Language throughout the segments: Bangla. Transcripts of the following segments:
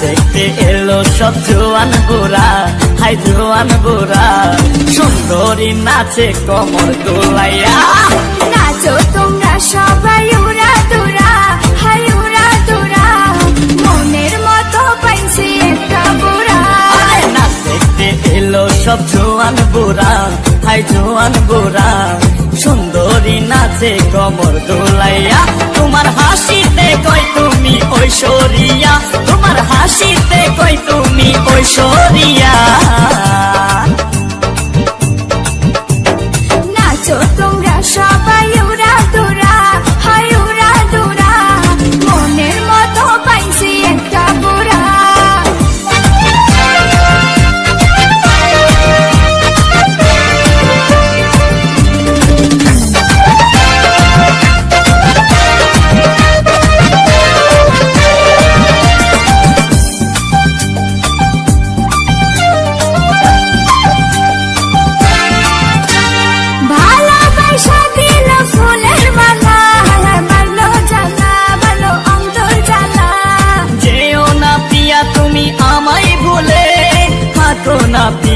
সব জোয়ান গোরা হাই জোয়ান গোরা সুন্দরী নাচে কমর দোলাইয়া। নাচো তোমরা সবাই উড়া দুরা হাই উড়া দুরা। মনের মতো পাইছি একটা বুড়া। নাচ দেখতে এলো সব জোয়ান গোরা হাই জোয়ান গোরা সুন্দরী নাচে কমর দোলাইয়া। তুমি ঐশ্বরিয়া।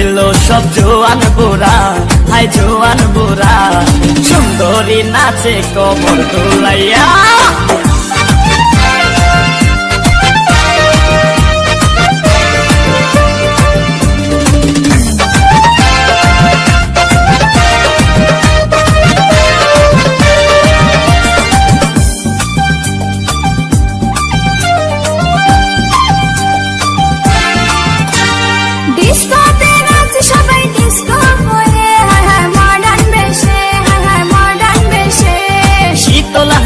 এলো সব জোয়ান বোরা হাই জোয়ান বোরা সুন্দরী নাচে কবর দোলাইয়া।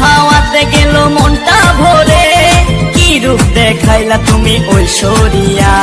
হাওয়াতে গেল মনটা ভরে। কি রূপ দেখাইলা তুমি ঐশ্বরিয়া?